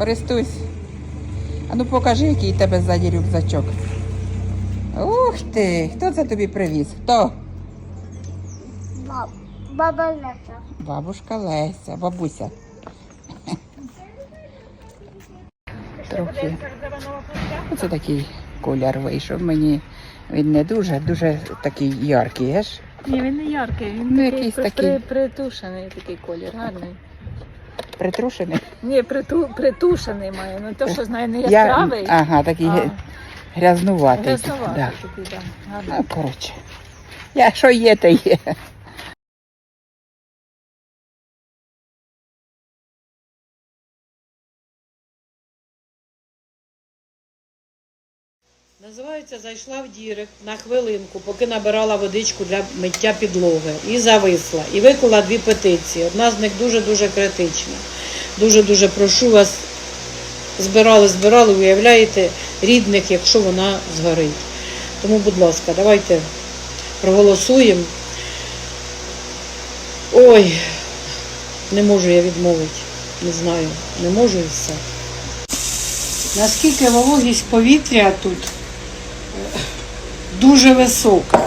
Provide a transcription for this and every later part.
Орестусь. А ну покажи, який у тебе ззаді рюкзачок. Ух ти! Хто це тобі привіз? Хто? Баб, баба Леся. Бабушка Леся, бабуся. Трохи. Оце такий колір вийшов мені. Він не дуже, дуже такий яркий, аж. Ні, він не яркий, він Ну, такий, якийсь такий. при- притушений такий колір, гарний. Притрушений. Ні, приту, притушений має, ну то, що знає, не яскравий, Ага, такий а грязнуватий. грязнуватий Да. такий, да, Ну, коротше. Я що є, то є. Називається зайшла в дірек на хвилинку, поки набирала водичку для миття підлоги. І зависла. І виклала дві петиції. Одна з них дуже-дуже критична. Дуже-дуже прошу вас, збирали, збирали, уявляєте, рідних, якщо вона згорить. Тому, будь ласка, давайте проголосуємо. Ой, не можу я відмовити. Не знаю, не можу і все. Наскільки вологість повітря тут дуже висока.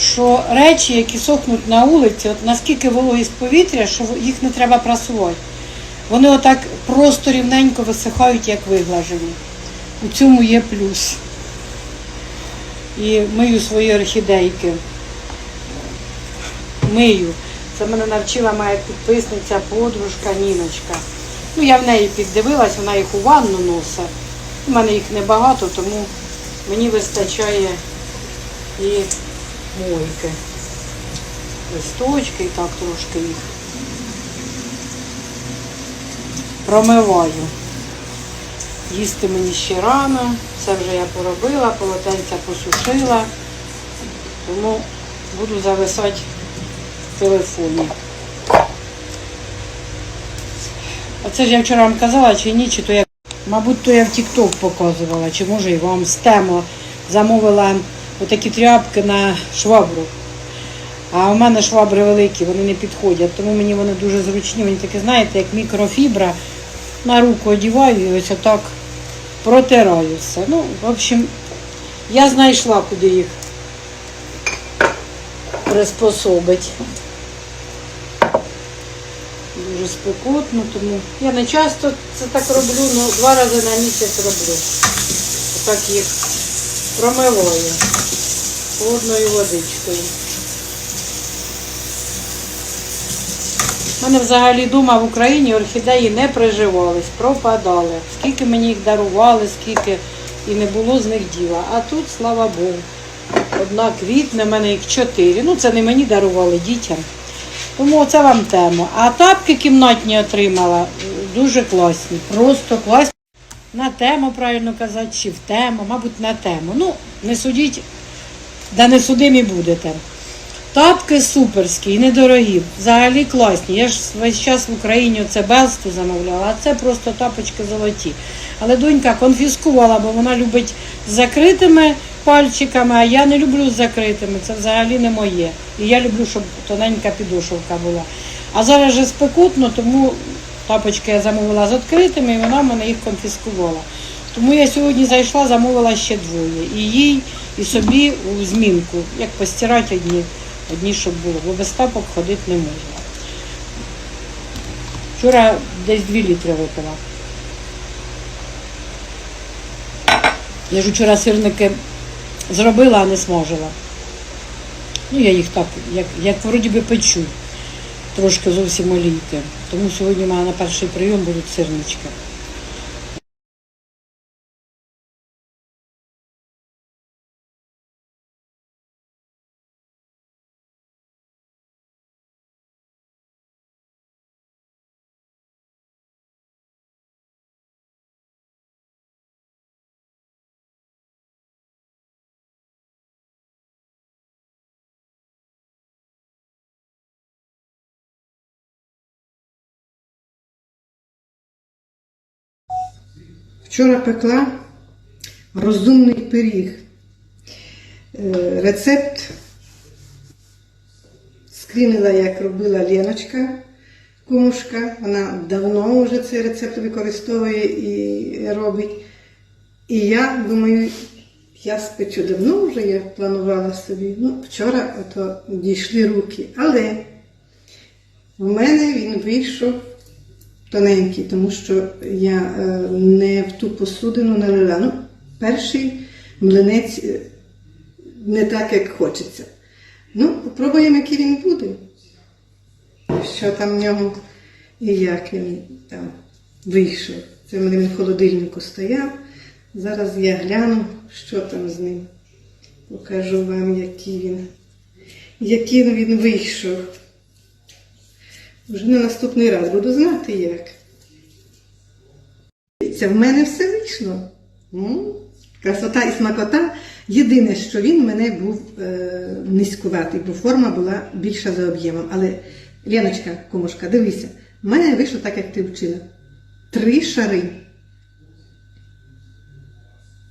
Що речі, які сохнуть на вулиці, от наскільки вологість повітря, що їх не треба прасувати. Вони отак просто рівненько висихають, як виглажені. У цьому є плюс. І мию свої орхідейки. Мию. Це мене навчила моя підписниця, подружка Ніночка. Ну, я в неї піддивилась, вона їх у ванну носить. У мене їх небагато, тому мені вистачає і мойки. Листочки і так трошки їх. Промиваю. Їсти мені ще рано, це вже я поробила, полотенця посушила, тому буду зависати в телефоні. А це ж я вчора вам казала, чи ні, чи то я, мабуть, то я в Тік-Ток показувала, чи може і вам з тему замовила отакі тряпки на швабру. А у мене швабри великі, вони не підходять, тому мені вони дуже зручні. Вони такі, знаєте, як мікрофібра. На руку одіваю і ось отак протираю все. Ну, в общем, я знайшла, куди їх приспособить. Дуже спекотно, тому я не часто це так роблю, але два рази на місяць роблю. Отак їх промиваю холодною водичкою. У мене взагалі вдома в Україні орхідеї не приживались, пропадали. Скільки мені їх дарували, скільки і не було з них діла. А тут, слава Богу, одна квітне, в мене їх чотири. Ну, це не мені дарували дітям. Тому це вам тема. А тапки кімнатні отримала дуже класні, просто класні. На тему, правильно казати, чи в тему, мабуть, на тему. Ну, не судіть, да не судимі будете. Тапки суперські і недорогі, взагалі класні. Я ж весь час в Україні оце Белсту замовляла, а це просто тапочки золоті. Але донька конфіскувала, бо вона любить з закритими пальчиками, а я не люблю з закритими. Це взагалі не моє. І я люблю, щоб тоненька підошовка була. А зараз же спекутно, тому тапочки я замовила з відкритими, і вона в мене їх конфіскувала. Тому я сьогодні зайшла, замовила ще двоє. І їй, і собі у змінку, як постирати одні, одні, щоб було, бо без тапок ходити не можна. Вчора десь 2 літри випила. Я ж вчора сирники зробила, а не смажила. Ну, я їх так, як, як вроді би печу, трошки зовсім олійки. Тому сьогодні в мене на перший прийом будуть сирнички. Вчора пекла розумний пиріг. Е, Рецепт скрінила, як робила Леночка. кумушка, вона давно вже цей рецепт використовує і робить. І я думаю, я спечу давно вже я планувала собі. Ну, вчора ото дійшли руки. Але в мене він вийшов тоненький, тому що я е, не в ту посудину налила. Ну, перший млинець е, не так, як хочеться. Ну, попробуємо, який він буде. Що там в ньому і як він там вийшов. Це в мене в холодильнику стояв. Зараз я гляну, що там з ним. Покажу вам, який він, який він вийшов. Вже на наступний раз буду знати як. Дивіться, в мене все вийшло. Красота і смакота. Єдине, що він в мене був е, низькуватий, бо форма була більша за об'ємом. Але, Леночка, кумушка, дивися, в мене вийшло так, як ти вчила. Три шари.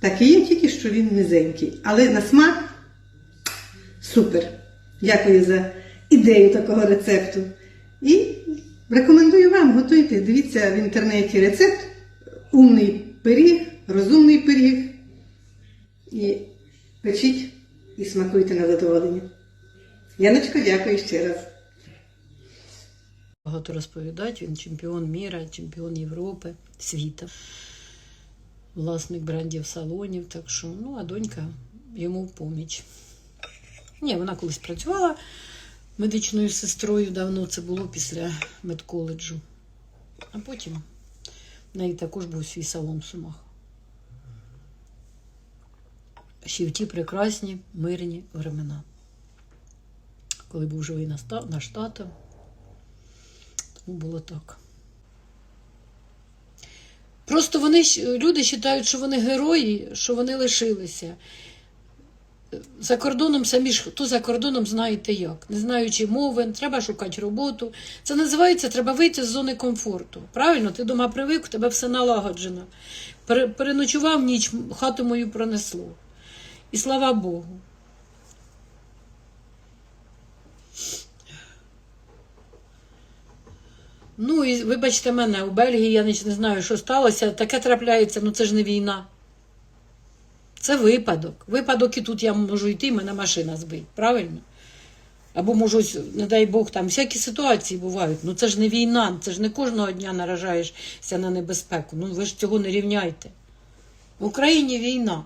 Такий він тільки, що він низенький. Але на смак супер. Дякую за ідею такого рецепту. І рекомендую вам готуйте. Дивіться в інтернеті рецепт. Умний пиріг, розумний пиріг. І печіть і смакуйте на задоволення. Яночко, дякую ще раз. Багато розповідають, він чемпіон міра, чемпіон Європи, світу, власник брендів салонів. Так що, ну, а донька йому в поміч. Ні, вона колись працювала медичною сестрою давно, це було після медколеджу. А потім в неї також був свій салон в Сумах. Ще в ті прекрасні мирні времена. Коли був живий та- тато, тому було так. Просто вони люди вважають, що вони герої, що вони лишилися. За кордоном самі ж хто за кордоном знаєте як. Не знаючи мови, треба шукати роботу. Це називається треба вийти з зони комфорту. Правильно, ти дома привик, у тебе все налагоджено. Переночував ніч, хату мою пронесло. І слава Богу. Ну і вибачте мене, у Бельгії я не, знаю, що сталося. Таке трапляється, ну це ж не війна. Це випадок. Випадок і тут я можу йти, мене машина збить, правильно? Або можу, не дай Бог, там всякі ситуації бувають. Ну це ж не війна, це ж не кожного дня наражаєшся на небезпеку. Ну ви ж цього не рівняйте. В Україні війна.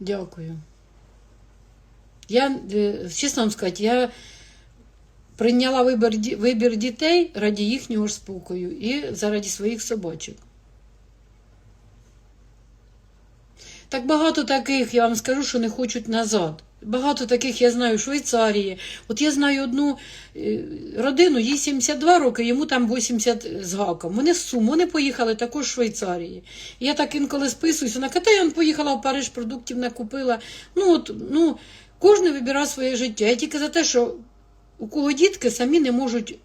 Дякую. Я, е, чесно вам сказати, я прийняла вибір, вибір дітей раді їхнього ж спокою і заради своїх собачок. Так багато таких, я вам скажу, що не хочуть назад. Багато таких я знаю в Швейцарії. От я знаю одну е, родину, їй 72 роки, йому там 80 з гаком. Вони з Сум, вони поїхали також в Швейцарії. Я так інколи списуюсь, вона каже, та я поїхала в Париж, продуктів накупила. Ну, от, ну, кожен вибирає своє життя. Я тільки за те, що у кого дітки самі не можуть.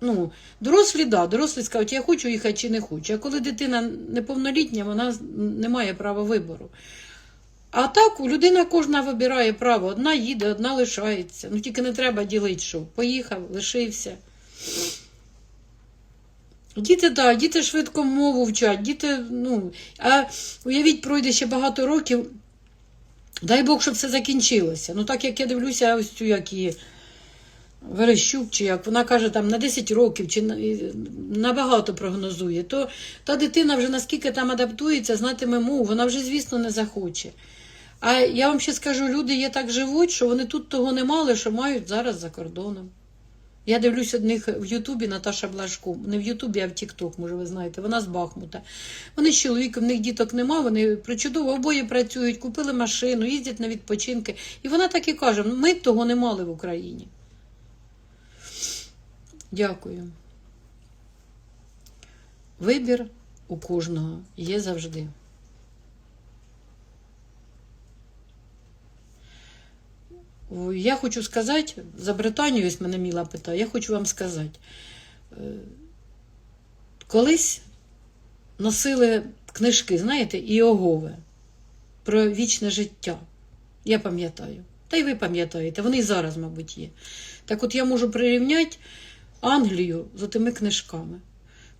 Ну, дорослі, да, дорослі скажуть, я хочу їхати чи не хочу. А коли дитина неповнолітня, вона не має права вибору. А так, у людина кожна вибирає право. Одна їде, одна лишається. Ну тільки не треба ділити, що поїхав, лишився. Діти, так, діти швидко мову вчать, діти, ну, а уявіть, пройде ще багато років. Дай Бог, щоб все закінчилося. Ну, так як я дивлюся, ось цю як її Верещук, чи як вона каже, там на 10 років, чи на- набагато прогнозує, то та дитина вже наскільки там адаптується, знатиме мову, вона вже, звісно, не захоче. А я вам ще скажу, люди є так живуть, що вони тут того не мали, що мають зараз за кордоном. Я дивлюсь одних в Ютубі Наташа Блажко. Не в Ютубі, а в Тікток, може, ви знаєте. Вона з Бахмута. Вони з чоловіком, в них діток нема, вони причудово обоє працюють, купили машину, їздять на відпочинки. І вона так і каже: «Ну, ми того не мали в Україні. Дякую. Вибір у кожного є завжди. Я хочу сказати, за Британію, ось мене Міла питає, я хочу вам сказати. е, Колись носили книжки, знаєте, Іогове про вічне життя. Я пам'ятаю. Та й ви пам'ятаєте, вони і зараз, мабуть, є. Так от я можу прирівняти Англію з тими книжками.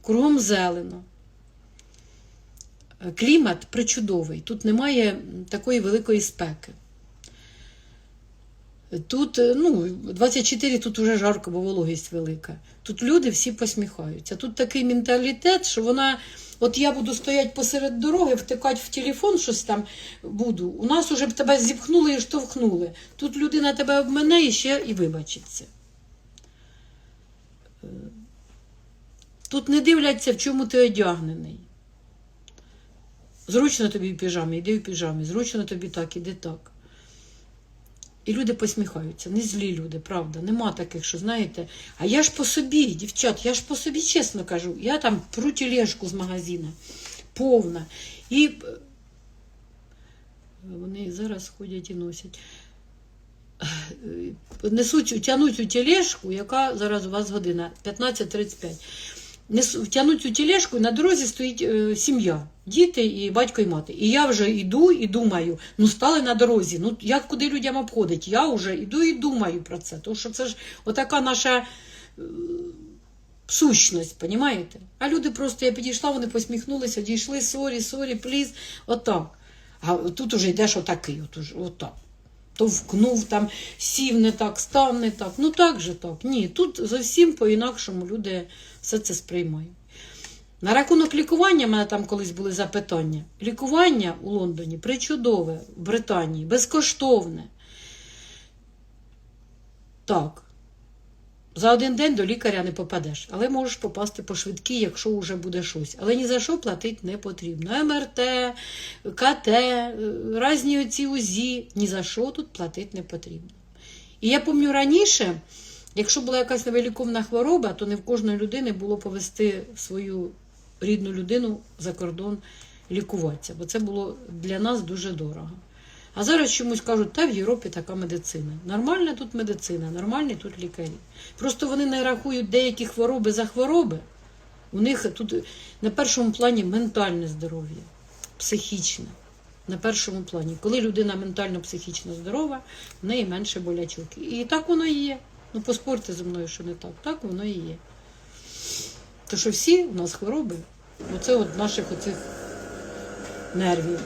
Кругом зелено. Клімат причудовий. Тут немає такої великої спеки. Тут, е, ну, 24 тут вже жарко, бо вологість велика. Тут люди всі посміхаються. Тут такий менталітет, що вона. От я буду стояти посеред дороги, втикати в телефон, щось там буду. У нас уже б тебе зіпхнули і штовхнули. Тут людина тебе обмене і ще і вибачиться. Е, Тут не дивляться, в чому ти одягнений. Зручно тобі в піжамі, йди в піжамі, зручно тобі так, іди так. І люди посміхаються, не злі люди, правда. Нема таких, що знаєте. А я ж по собі, дівчат, я ж по собі чесно кажу. Я там пру тележку з магазина, повна. І е, вони зараз ходять і носять. Е, Несуть, тянуть цю тележку, яка зараз у вас година 15.35. Несу, тянуть цю тележку, на дорозі стоїть е, сім'я, діти і батько і мати. І я вже йду і думаю, ну стали на дорозі, ну як куди людям обходить? Я вже йду і думаю про це. Тому що це ж отака наша е, сущність, понімаєте? А люди просто, я підійшла, вони посміхнулися, дійшли, сорі, сорі, пліз, отак. А тут уже йдеш отакий, от отак. Товкнув там, сів не так, став не так. Ну так же так. Ні, тут зовсім по-інакшому люди все це сприймають. На рахунок лікування, в мене там колись були запитання. Лікування у Лондоні причудове, в Британії, безкоштовне. Так. За один день до лікаря не попадеш, але можеш попасти по швидкій, якщо вже буде щось. Але ні за що платити не потрібно. МРТ, КТ, е, різні оці УЗІ, ні за що тут платити не потрібно. І я пам'ятаю раніше, якщо була якась невиліковна хвороба, то не в кожної людини було повести свою рідну людину за кордон лікуватися, бо це було для нас дуже дорого. А зараз чомусь кажуть, та в Європі така медицина. Нормальна тут медицина, нормальні тут лікарі. Просто вони не рахують деякі хвороби за хвороби. У них тут на першому плані ментальне здоров'я, психічне. На першому плані. Коли людина ментально-психічно здорова, в неї менше болячок. І так воно і є. Ну, поспорте зі мною, що не так. Так воно і є. То що всі у нас хвороби, оце от наших оцих нервів.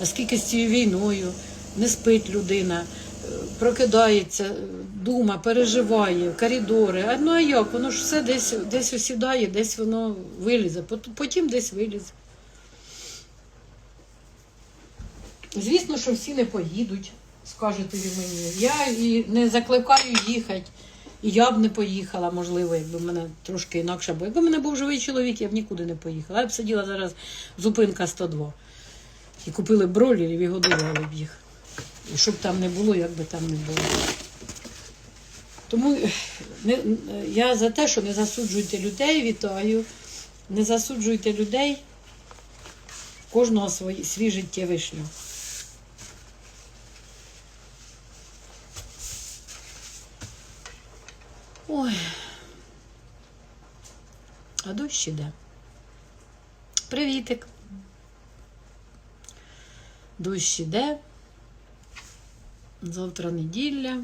А скільки з цією війною не спить людина, е, прокидається, е, дума, переживає, коридори. А ну а як? Воно ж все десь, десь осідає, десь воно вилізе, потім десь вилізе. Звісно, що всі не поїдуть, скажете ви мені. Я і не закликаю їхати. І я б не поїхала, можливо, якби в мене трошки інакше було. Якби в мене був живий чоловік, я б нікуди не поїхала. Я б сиділа зараз зупинка 102. І купили бролерів і годували б їх. І щоб там не було, як би там не було. Тому не, я за те, що не засуджуйте людей, вітаю. Не засуджуйте людей. Кожного свій, свій життєвий шлях. Ой. А дощ іде. Привітик. Дощ іде. Завтра неділя.